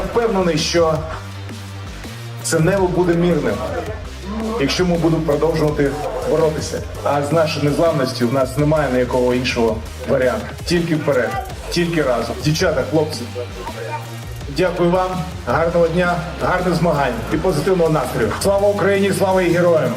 впевнений, що це небо буде мирним, якщо ми будемо продовжувати боротися. А з нашою незламністю в нас немає ніякого іншого варіанту. Тільки вперед, тільки разом. Дівчата, хлопці. Дякую вам, гарного дня, гарних змагань і позитивного настрою. Слава Україні, слава і героям!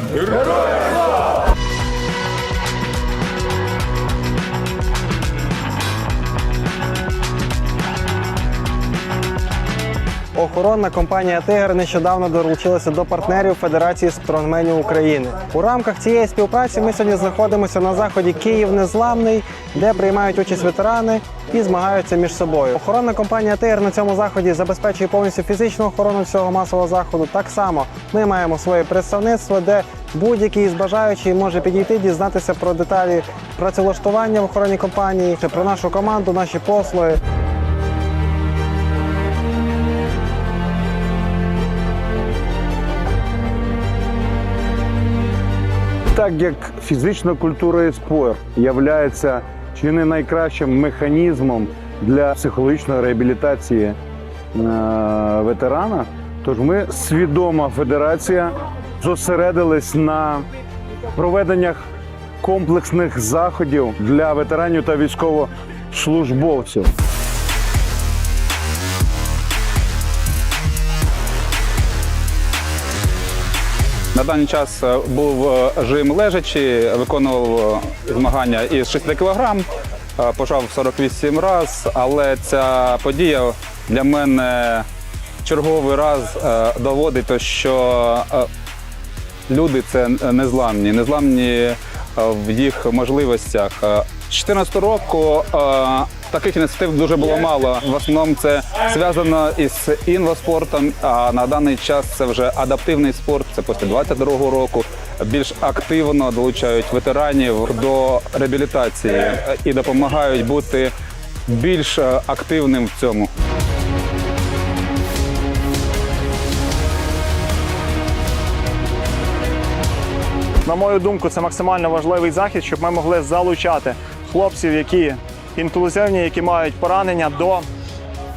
Охоронна компанія Тигр нещодавно долучилася до партнерів Федерації стронгменів України. У рамках цієї співпраці ми сьогодні знаходимося на заході Київ Незламний, де приймають участь ветерани і змагаються між собою. Охоронна компанія Тигр на цьому заході забезпечує повністю фізичну охорону всього масового заходу. Так само ми маємо своє представництво, де будь-який із бажаючих може підійти, дізнатися про деталі працевлаштування в охоронній компанії, про нашу команду, наші послуги. Так як фізична культура і спорт є чи не найкращим механізмом для психологічної реабілітації е, ветерана, тож ми свідома федерація зосередились на проведеннях комплексних заходів для ветеранів та військовослужбовців. На даний час е, був е, жим лежачі, виконував е, змагання із 60 кг, пожав 48 разів, але ця подія для мене черговий раз доводить, що люди це незламні, незламні в їх можливостях. З 2014 року таких ініціатив дуже було мало. В основному це зв'язано із інваспортом, а на даний час це вже адаптивний спорт. Це після 22-го року. Більш активно долучають ветеранів до реабілітації і допомагають бути більш активним в цьому. На мою думку, це максимально важливий захід, щоб ми могли залучати хлопців, які інклюзивні, які мають поранення до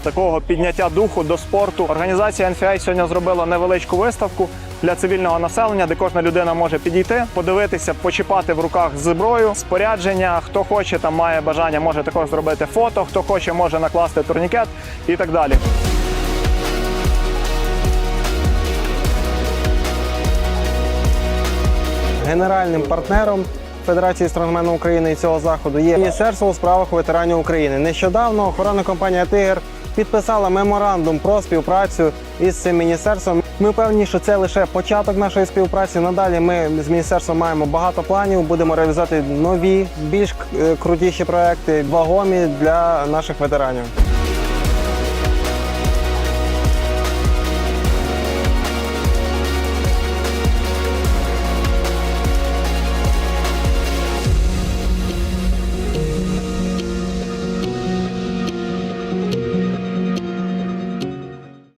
такого підняття духу, до спорту. Організація NFI сьогодні зробила невеличку виставку для цивільного населення, де кожна людина може підійти, подивитися, почіпати в руках зброю, спорядження. Хто хоче, там має бажання, може також зробити фото, хто хоче, може накласти турнікет і так далі. Генеральним партнером Федерації стронгмену України і цього заходу є Міністерство у справах ветеранів України. Нещодавно охоронна компанія Тигр підписала меморандум про співпрацю із цим міністерством. Ми певні, що це лише початок нашої співпраці. Надалі ми з міністерством маємо багато планів. Будемо реалізувати нові, більш е, крутіші проекти, вагомі для наших ветеранів.